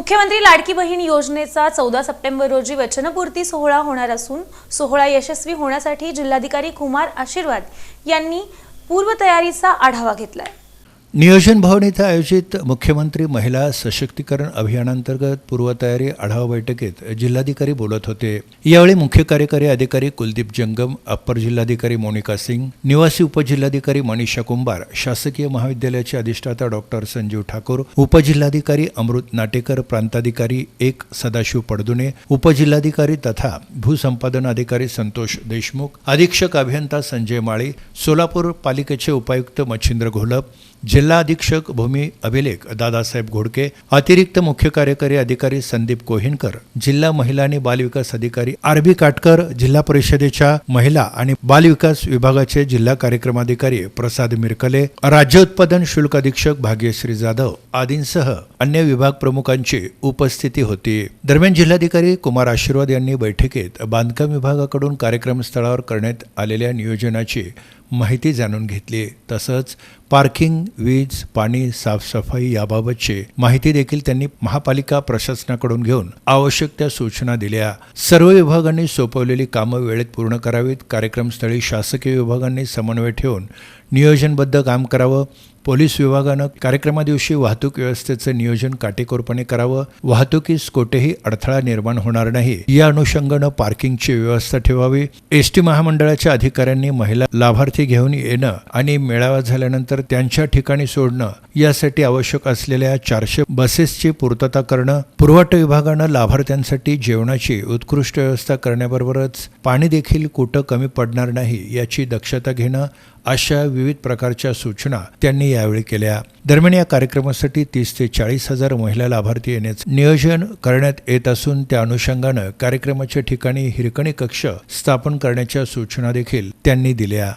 मुख्यमंत्री लाडकी बहीण योजनेचा चौदा सप्टेंबर रोजी वचनपूर्ती सोहळा होणार असून सोहळा यशस्वी होण्यासाठी जिल्हाधिकारी कुमार आशीर्वाद यांनी पूर्वतयारीचा आढावा घेतलाय. नियोजन भवन इथं आयोजित मुख्यमंत्री महिला सशक्तीकरण अभियानांतर्गत पूर्वतयारी आढावा बैठकीत जिल्हाधिकारी बोलत होते. यावेळी मुख्य कार्यकारी अधिकारी कुलदीप जंगम अप्पर जिल्हाधिकारी मोनिका सिंग निवासी उपजिल्हाधिकारी मनीषा कुंभार शासकीय महाविद्यालयाचे अधिष्ठाता डॉक्टर संजीव ठाकूर उपजिल्हाधिकारी अमृत नाटेकर प्रांताधिकारी एक सदाशिव पडदुने उपजिल्हाधिकारी तथा भूसंपादन अधिकारी संतोष देशमुख अधीक्षक अभियंता संजय माळी सोलापूर पालिकेचे उपायुक्त मच्छिंद्र घोलप जिल्हा अधीक्षक भूमी अभिलेख दादासाहेब घोडके अतिरिक्त मुख्य कार्यकारी अधिकारी संदीप कोहिनकर जिल्हा महिला आणि बालविकास अधिकारी आरबी काटकर जिल्हा परिषदेच्या महिला आणि बालविकास विभागाचे जिल्हा कार्यक्रमाधिकारी प्रसाद मिरकले राज्य उत्पादन शुल्क अधीक्षक भाग्यश्री जाधव आदींसह अन्य विभाग प्रमुखांची उपस्थिती होती. दरम्यान जिल्हाधिकारी कुमार आशीर्वाद यांनी बैठकीत बांधकाम विभागाकडून कार्यक्रम स्थळावर करण्यात आलेल्या नियोजनाची माहिती जाणून घेतली. तसंच पार्किंग वीज पाणी साफसफाई याबाबतची माहिती देखील त्यांनी महापालिका प्रशासनाकडून घेऊन आवश्यक त्या सूचना दिल्या. सर्व विभागांनी सोपवलेली कामं वेळेत पूर्ण करावीत. कार्यक्रमस्थळी शासकीय विभागांनी समन्वय ठेवून नियोजनबद्ध काम करावं. पोलीस विभागानं कार्यक्रमादिवशी वाहतूक व्यवस्थेचं नियोजन काटेकोरपणे करावं. वाहतुकीस कोठेही अडथळा निर्माण होणार नाही. या अनुषंगानं पार्किंगची व्यवस्था ठेवावी. एस टी महामंडळाच्या अधिकाऱ्यांनी महिला लाभार्थी घेऊन येणं आणि मेळावा झाल्यानंतर त्यांच्या ठिकाणी सोडणं यासाठी आवश्यक असलेल्या चारशे बसेसची पूर्तता करणं पुरवठा विभागानं लाभार्थ्यांसाठी जेवणाची उत्कृष्ट व्यवस्था करण्याबरोबरच पाणी देखील कुठं कमी पडणार नाही याची दक्षता घेणं अशा विविध प्रकारच्या सूचना त्यांनी यावेळी केल्या. दरम्यान या कार्यक्रमासाठी तीस ते चाळीस हजार महिला लाभार्थी येण्याचं नियोजन करण्यात येत असून त्या अनुषंगानं कार्यक्रमाच्या ठिकाणी हिरकणी कक्ष स्थापन करण्याच्या सूचना देखील त्यांनी दिल्या.